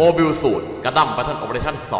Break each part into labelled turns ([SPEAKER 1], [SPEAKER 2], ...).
[SPEAKER 1] โมบิลสูตรกระดั้ม Battle Operation 2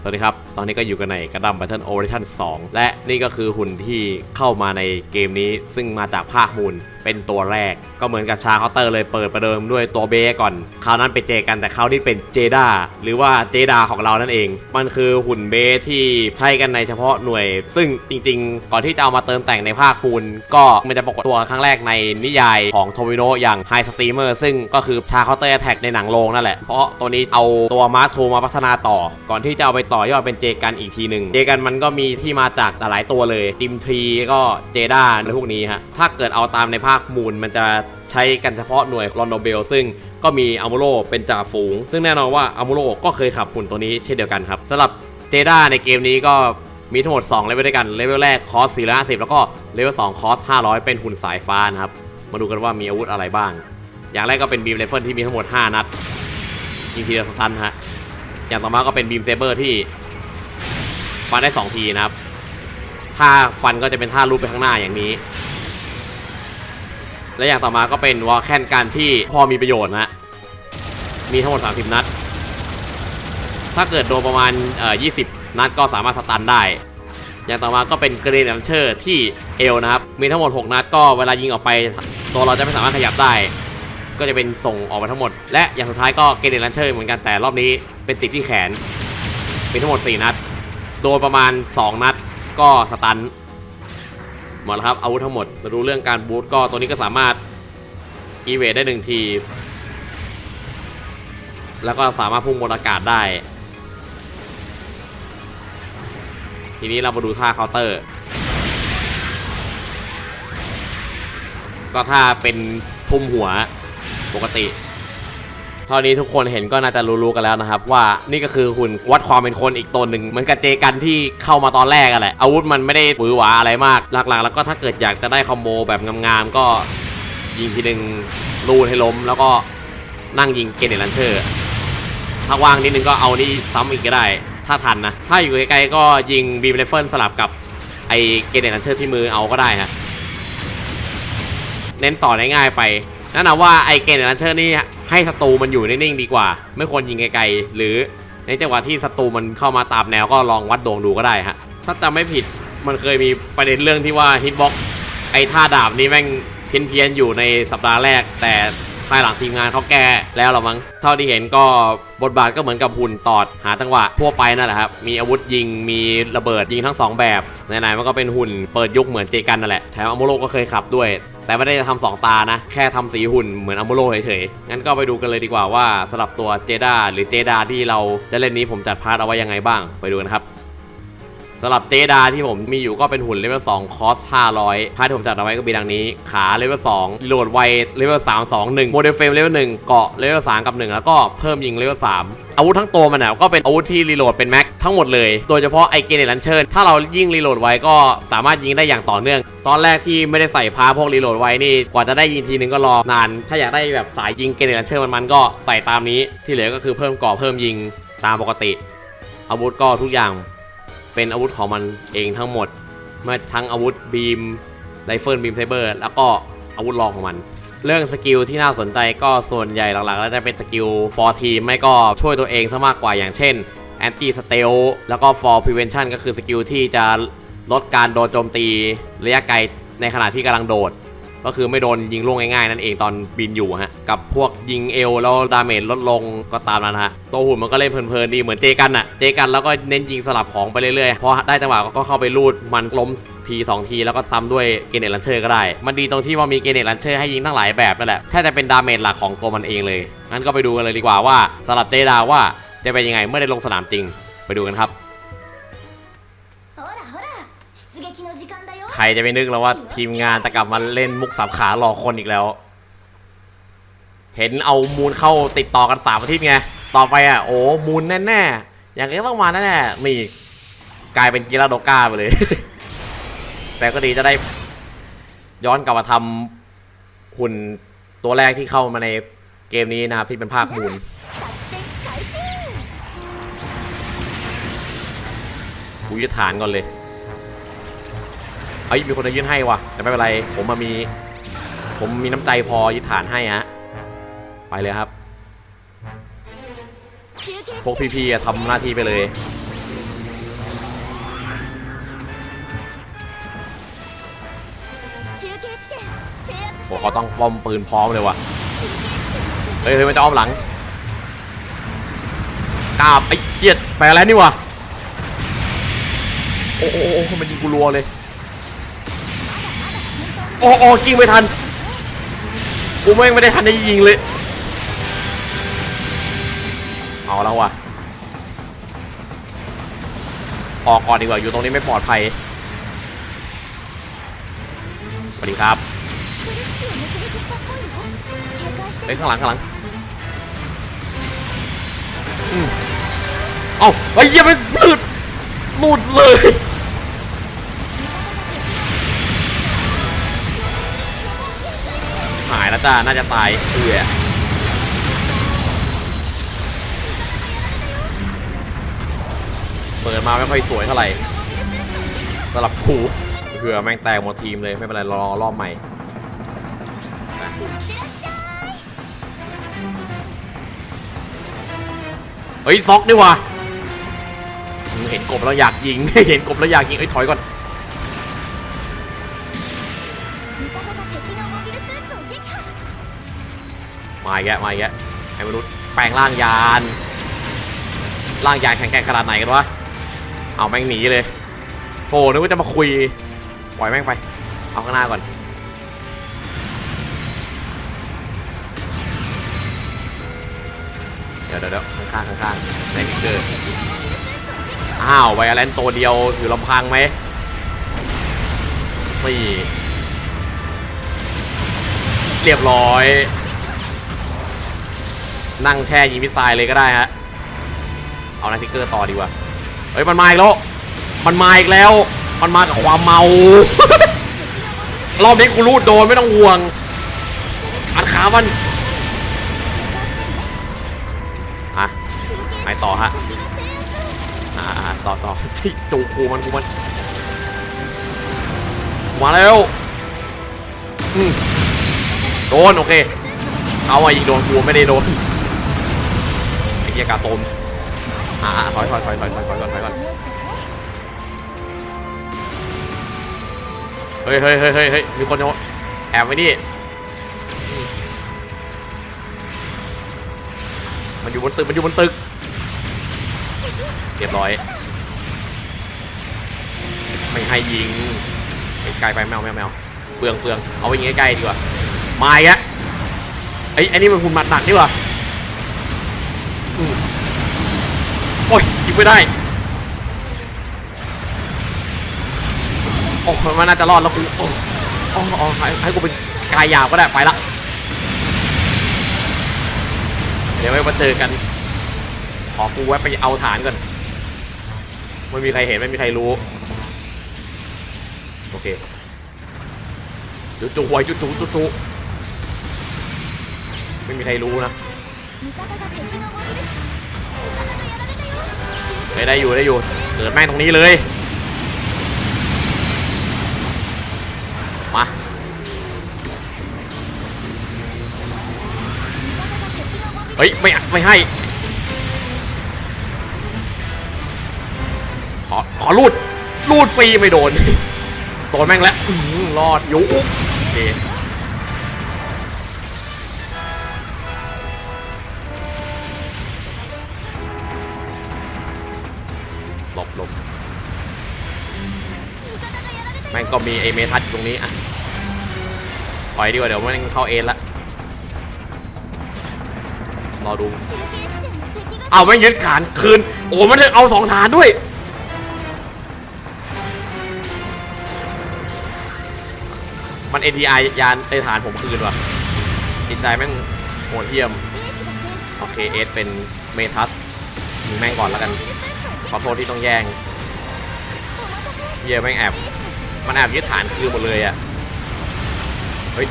[SPEAKER 1] สวัสดีครับ ตอนนี้ก็อยู่กันในกระดัม Battle Operation 2และนี่ก็คือหุ่นที่เข้ามาในเกมนี้ซึ่งมาจากภาคมูล เป็นตัวแรก ก็เหมือนกับชาเคาน์เตอร์เลยเปิดประเดิมด้วยตัวเบก่อน คราวนั้นเป็นเจกันแต่คราวนี้เป็นเจดาหรือว่าเจดาของเรานั่นเอง มันคือหุ่นเบที่ใช้กันในเฉพาะหน่วย ซึ่งจริงๆ ก่อนที่จะเอามาเติมแต่งในภาคมูลก็มันจะปรากฏตัวครั้งแรกในนิยายของโทมิโนอย่าง High Steamer ซึ่งก็คือชาเคาน์เตอร์แท็กในหนังโรงนั่นแหละ เพราะตัวนี้เอาตัวมาร์ทมาพัฒนาต่อ ก่อนที่จะเอาไปต่อยอดเป็นเจกันอีกทีหนึ่งเจกันมันก็มีที่มาจากหลายตัวเลยดิมทรีก็เจด้าในพวกนี้ฮะถ้าเกิดเอาตามในภาคมูลมันจะใช้กันเฉพาะหน่วยลอนโดเบลซึ่งก็มีอัมูโรเป็นจ่าฝูง ซึ่งแน่นอนว่าอัมูโรก็เคยขับหุ่นตัวนี้เช่นเดียวกันครับสำหรับเจด้าในเกมนี้ก็มีทั้งหมด 2 เลเวลด้วยกันเลเวลแรกคอส450 แล้วก็เลเวล2คอส 500 เป็นหุ่นสายฟ้านะครับ มาดูกันว่ามีอาวุธอะไรบ้าง อย่างแรกก็เป็นบีมไรเฟิลที่มีทั้งหมด 5 นัดยิงทีละสตันฮะอย่างต่อมาก็เป็นบีมเซเบอร์ที่ฟันได้ 2 ทีนะครับ ถ้าฟันก็จะเป็นท่ารูปไปข้างหน้าอย่างนี้ และอย่างต่อมาก็เป็นวอลแคนการที่พอมีประโยชน์นะมีทั้งหมด 30 นัด ถ้าเกิดโดนประมาณเอ่อ20 นัดก็สามารถสตันได้ อย่างต่อมาก็เป็นเกรน d ันเชอร์ที่เอลนะครับ มีทั้งหมด 6 นัดก็เวลายิงออกไป ตัวเราจะไม่สามารถขยับได้ ก็จะเป็นส่งออกมาทั้งหมด และอย่างสุดท้ายก็เกรน d ันเชอร์เหมือนกันแต่รอบนี้เป็นติดที่แขน มีทั้งหมด 4 นัด โดนประมาณ 2 นัดก็สตัน หมดแล้วครับอาวุธทั้งหมดมาดูเรื่องการบูทก็ตัวนี้ก็สามารถอีเวทได้หนึ่งที แล้วก็สามารถพุ่งบนอากาศได้ ทีนี้เรามาดูท่าเคาน์เตอร์ ก็ถ้าเป็นทุ่มหัวปกติ เท่านี้ทุกคนเห็นก็น่าจะรู้ๆกันแล้วนะครับ ว่านี่ก็คือหุ่นวัดความเป็นคนอีกตัวหนึ่งเหมือนกับเจกันที่เข้ามาตอนแรกอะแหละอาวุธมันไม่ได้หวือหวาอะไรมากหลักๆ แล้วก็ถ้าเกิดอยากจะได้คอมโบแบบงามๆก็ยิงทีหนึ่งลูนให้ล้ม แล้วก็นั่งยิงเกเนลันเชอร์ถ้าว่างนิดนึงก็เอานี่ซ้ำอีกก็ได้ ถ้าทันนะ ถ้าอยู่ไกลๆก็ยิงบีมไรเฟิลสลับกับไอเกเนลันเชอร์ที่มือเอาก็ได้ฮะเน้นต่อได้ง่ายไปแนะนำว่าไอเกนลันเชอร์นี่ ให้ศัตรูมันอยู่นิ่งๆดีกว่า ไม่ควรยิงไกลๆหรือในจังหวะที่ศัตรูมันเข้ามาตามแนวก็ลองวัดดวงดูก็ได้ฮะถ้าจำไม่ผิดมันเคยมีประเด็นเรื่องที่ว่าฮิตบ็อกไอ้ท่าดาบนี้แม่งเพี้ยนๆอยู่ในสัปดาห์แรกแต่ ภายหลังทีมงานเขาแก้แล้วหรอมั้งเท่าที่เห็นก็บทบาทก็เหมือนกับหุ่นตอดหาจังหวะทั่วไปนั่นแหละครับ มีอาวุธยิงมีระเบิดยิงทั้งสองแบบไหนๆมันก็เป็นหุ่นเปิดยุคเหมือนเจกันนั่นแหละแถมอโมโรก็เคยขับด้วย แต่ไม่ได้ทำสองตานะ แค่ทำสีหุ่นเหมือนอัมโมโรเฉยๆงั้นก็ไปดูกันเลยดีกว่าว่าสำหรับตัวเจด้าหรือเจดาที่เราจะเล่นนี้ผมจัดพาร์ทเอาไว้ยังไงบ้าง ไปดูกันครับ สำหรับเจดาที่ผมมีอยู่ก็เป็นหุ่นเลเวล2คอส500พาร์ทที่ผมจัดเอาไว้ก็มีดังนี้ ขาเลเวล2โหลดไวเลเวล3 2 1 โมเดลเฟรมเลเวล1เกาะเลเวล3กับ 1 แล้วก็เพิ่มยิงเลเวล3อาวุธทั้งตัวมันน่ะก็เป็นอาวุธที่รีโหลดเป็นแม็กทั้งหมดเลย โดยเฉพาะไอเกเนลันเชอร์ถ้าเรายิ่งรีโหลดไว้ก็สามารถยิงได้อย่างต่อเนื่อง ตอนแรกที่ไม่ได้ใส่พาพวกรีโหลดไว้นี่กว่าจะได้ยิงทีนึงก็รอนาน ถ้าอยากได้แบบสายยิงเกเนลันเชอร์มันๆก็ใส่ตามนี้ที่เหลือก็คือเพิ่มเกาะเพิ่มยิงตามปกติอาวุธก็ทุกอย่าง เป็นอาวุธของมันเองทั้งหมดไม่ทั้งอาวุธบีมไรเฟิลบีมไซเบอร์ แล้วก็อาวุธรองของมัน เรื่องสกิลที่น่าสนใจก็ส่วนใหญ่หลักๆ แล้วจะเป็นสกิล for team ไม่ก็ช่วยตัวเองซะมากกว่าอย่างเช่น anti steal แล้วก็ for prevention ก็คือสกิลที่จะลดการโดนโจมตีระยะไกลในขณะที่กำลังโดด ก็คือไม่โดนยิงล่วงง่ายๆนั่นเองตอนบินอยู่ฮะกับพวกยิงเอวแล้วดาเมจลดลงก็ตามนั้นฮะตัวหุ่นมันก็เล่นเพลินๆดีเหมือนเจกันอะเจกันแล้วก็เน้นยิงสลับของไปเรื่อยๆพอได้จังหวะก็เข้าไปรูดมันล้มทีสองทีแล้วก็ทำด้วยเกเนตลันเชอร์ก็ได้ มันดีตรงที่ว่ามีเกเนตลันเชอร์ให้ยิงทั้งหลายแบบนั่นแหละแทบจะเป็นดาเมจหลักของตัวมันเองเลยงั้นก็ไปดูกันเลยดีกว่าว่าสำหรับเจดาว่าจะเป็นยังไงเมื่อได้ลงสนามจริง ไปดูกันครับ ใครจะไปนึกแล้วว่าทีมงานตะกลับมาเล่นมุกสับขาหลอกคนอีกแล้ว เห็นเอามูลเข้าติดต่อกันสามอาทิตย์ไง ต่อไปอะโอ้มูลแน่ๆ อย่างนี้ต้องมาแน่ๆ มีกลายเป็นกีฬาโดก้าไปเลย แต่ก็ดีจะได้ย้อนกลับมาทำหุ่นตัวแรกที่เข้ามาในเกมนี้นะครับที่เป็นภาคมูลกูยฐานก่อนเลย อ้ยมีคนจะยื่นให้ว่ะ แต่ไม่เป็นไร ผมมามี ผมมีน้ำใจพอยึดฐานให้ฮะ ไปเลยครับ พวกพี่ๆทำหน้าที่ไปเลยโอ้เขาต้องป้อมปืนพร้อมเลยว่ะ เฮ้ยเฮ้ยมันจะอ้อมหลังกาบไอ้เกียดไปอะไรนี่วะ โอ้โอ้มันยิงกูรัวเลย อ้โอ้ยิงไม่ทัน กูแม่งไม่ได้ทันได้ยิงเลย เอาแล้วว่ะ ออกก่อนดีกว่า อยู่ตรงนี้ไม่ปลอดภัย สวัสดีครับเฮ้ยข้างหลังข้างหลังเอ้าไอ้เหี้ยมันหลุดหลุดเลย แล้วจ้า น่าจะตายเอือเปิดมาไม่ค่อยสวยเท่าไหร่สำหรับครูเผื่อแม่งแตกหมดทีมเลย ไม่เป็นไรรอรอบใหม่เฮ้ยซ็อกนี่ว่ะเห็นกบแล้วอยากยิง เห็นกบแล้วอยากยิงเอ้ยถอยก่อน มาอีกแล้วมาอีกแล้วไอ้มนุษย์แปลงร่างยานร่างยานแข็งแกร่งขนาดไหนกันวะเอาแม่งหนีเลยโธ่นึกว่าจะมาคุยปล่อยแม่งไป เอาข้างหน้าก่อนเดี๋ยวเดี๋ยวเดี๋ยวข้างข้างๆในพิกเกอร์อ้าวไวอลเลนตัวเดียวอยู่ลำพังไหมสี่เรียบร้อย นั่งแช่ยิงมิสไซล์เลยก็ได้ฮะ เอานาทิกเกอร์ต่อดีกว่า เฮ้ยมันมาอีกแล้ว มันมาอีกแล้ว มันมากับความเมา รอบนี้กูรูดโดนไม่ต้องห่วงอัดขามัน อะไปต่อฮะ อ่าต่อต่อที่จูคูมันกูมัน มาแล้วโดน โอเคเอาอะยิงโดนกูไม่ได้โดน เฮียกาโซนอ่าถอยถอยถอยถอยถอยก่อนถอยก่อนเฮ้ยเฮ้ยเฮ้ยเฮ้ยมีคนแอบไว้นี่มันอยู่บนตึก มันอยู่บนตึก เรียบร้อย ไม่ให้ยิงไกลไปแมวแมวแมวเปลืองเปลืองเอาไปยิงใกล้ดีกว่า มาอีกแล้วไอ้ไอ้นี่มันหุ่นหมัดหนักดีกว่า ยิงไม่ได้ โอ้มันน่าจะรอดแล้วกูโอ้โอ้โอ้ให้ให้กูเป็นกายหยาบก็ได้ไปละ เดี๋ยวไว้มาเจอกัน ขอกูแวะไปเอาฐานก่อน ไม่มีใครเห็นไม่มีใครรู้ โอเคจุดจุไว้จุดจุจุจุไม่มีใครรู้นะ
[SPEAKER 2] 中継
[SPEAKER 1] เฮ้ได้อยู่ได้อยู่ เกิดแม่งตรงนี้เลย มา เฮ้ย ไม่ไม่ให้ ขอ ขอรูดรูดฟรีไม่โดน โดนแม่งแล้วรอดอยู่โอเค แม่งก็มีไอเมทัสอยู่ตรงนี้อะปล่อยดีกว่าเดี๋ยวแม่งเข้าเอ็ละรอดู เอาแม่งยึดฐานคืน โอ้มันเอาสองฐานด้วย มันเอทีไอยานไอฐานผมคืนว่ะจิตใจแม่งโหดเหี้ยม โอเคเอสเป็นเมทัสยิงแม่งก่อนแล้วกัน ขอโทษที่ต้องแย่ง เย่แม่งแอบ มันแอบยึดฐานคืนหมดเลยอะ เฮ้ย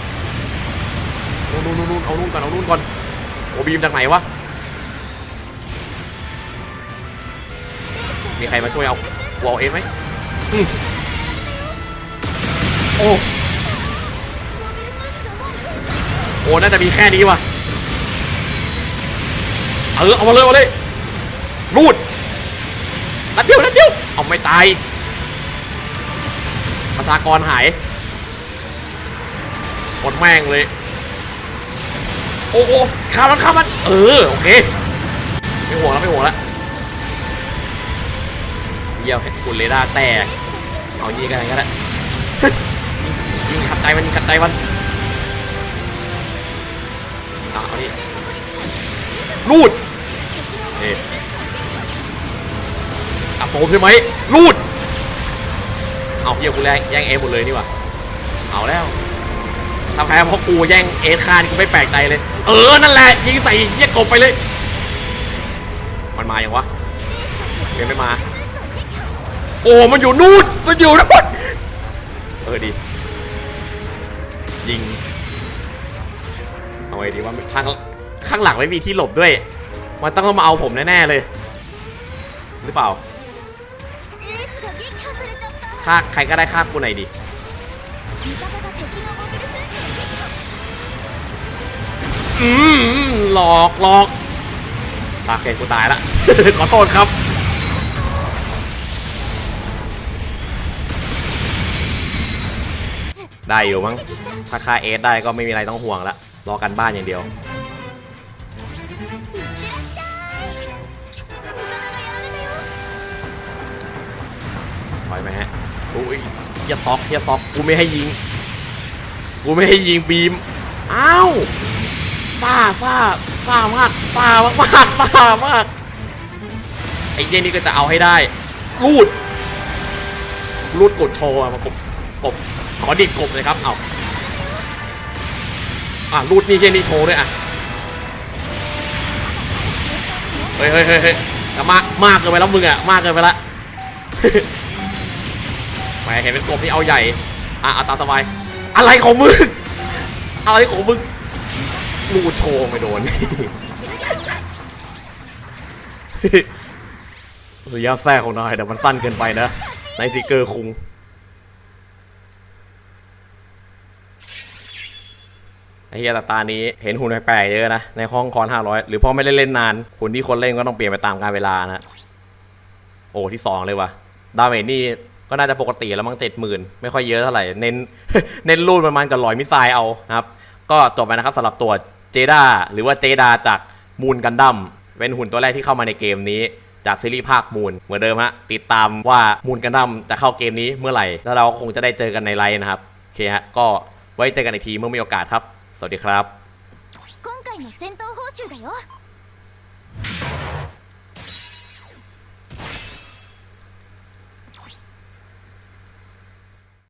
[SPEAKER 1] นู่นนู่นนู่นเอานู่นก่อนเอานู่นก่อน โอบีมจากไหนวะ มีใครมาช่วยเอากูเอาเอ็นไหมอืมอ้ โอ้ น่าจะมีแค่นี้วะเออ เอามาเลยเอาเลยรูดนัดเดียวนัดเดียว เอาไม่ตาย ประชากรหายกดแม่งเลย โอ้โอ้ข้ามันข้ามัน เออ โอเค ไม่ห่วงแล้วไม่ห่วงแล้วเยี่ยมให้กุลเรดาร์แตกเอายิงกันก็ได้ยิงขัดใจมันยิงขัดใจมันเอาเอานี่รูดเอ๊ะอะโฟมใช่ไหมรูด เอาเฮียกูแย่งแย่งเอหมดเลยนี่หว่าเอาแล้วทำแพ้เพราะกูแย่งเอคานกูไม่แปลกใจเลย เออนั่นแหละยิงใส่เฮียกบไปเลย มันมาอยังวะยังไม่มา โอ้มันอยู่นู่นมันอยู่นู่นเออดียิงเอาไงดีว่าทางข้างหลังไม่มีที่หลบด้วย มันต้องมาเอาผมแน่ๆเลย หรือเปล่า ฆ่าใครก็ได้ฆ่ากูหน่อยดิอืมหลอกหลอกตาเกกูตายละ ขอโทษครับ ได้อยู่มั้ง ถ้าฆ่าเอสได้ก็ไม่มีอะไรต้องห่วงละ รอกันบ้านอย่างเดียว ถอยไหมฮะ โอ้ยเฮียซอกเฮียซอกกูไม่ให้ยิง กูไม่ให้ยิงบีม อ้าวซ่าซ่าซ่ามากซ่ามากมากซ่ามาก ไอ้เจนี่ก็จะเอาให้ได้ รูด รูดกดโชว์อะมากบกบ ขอดิดกบเลยครับ เอาอะรูดนี่เจนี่โชว์ด้วยอะ เฮ้ยเฮ้ยเฮ้ยมากมากเกินไปแล้วมึงอะ มากเกินไปละ เห็นเป็นกบที่เอาใหญ่ อะอาตามสบาย อะไรของมึง อะไรของมึงรูโชว์ไม่โดนระยะแทรกของนายแต่มันสั้นเกินไปนะในซิเกอร์คุงไอ้เฮียต่ตานี้เห็นหุ่นแปลกๆเยอะนะ ในห้องคอน500หรือพราะไม่ได้เล่นนานหุ่นที่คนเล่นก็ต้องเปลี่ยนไปตามกาลเวลานะ โอ้ที่สองเลยวะดาเมจนี่ ก็น่าจะปกติแล้วมั้งเจ็ดหมื่นไม่ค่อยเยอะเท่าไหร่ เน้นเน้นรูดประมาณกับลอยมิสไซล์เอานะครับ ก็จบไปนะครับสำหรับตัวเจดาหรือว่าเจดาจากมูนกันดั้มเป็นหุ่นตัวแรกที่เข้ามาในเกมนี้จากซีรีส์ภาคมูนเหมือนเดิมฮะติดตามว่ามูนกันดั้มจะเข้าเกมนี้เมื่อไหร่ แล้วเราคงจะได้เจอกันในไลน์นะครับโอเคฮะก็ไว้เจอกันอีกทีเมื่อมีโอกาสครับ สวัสดีครับ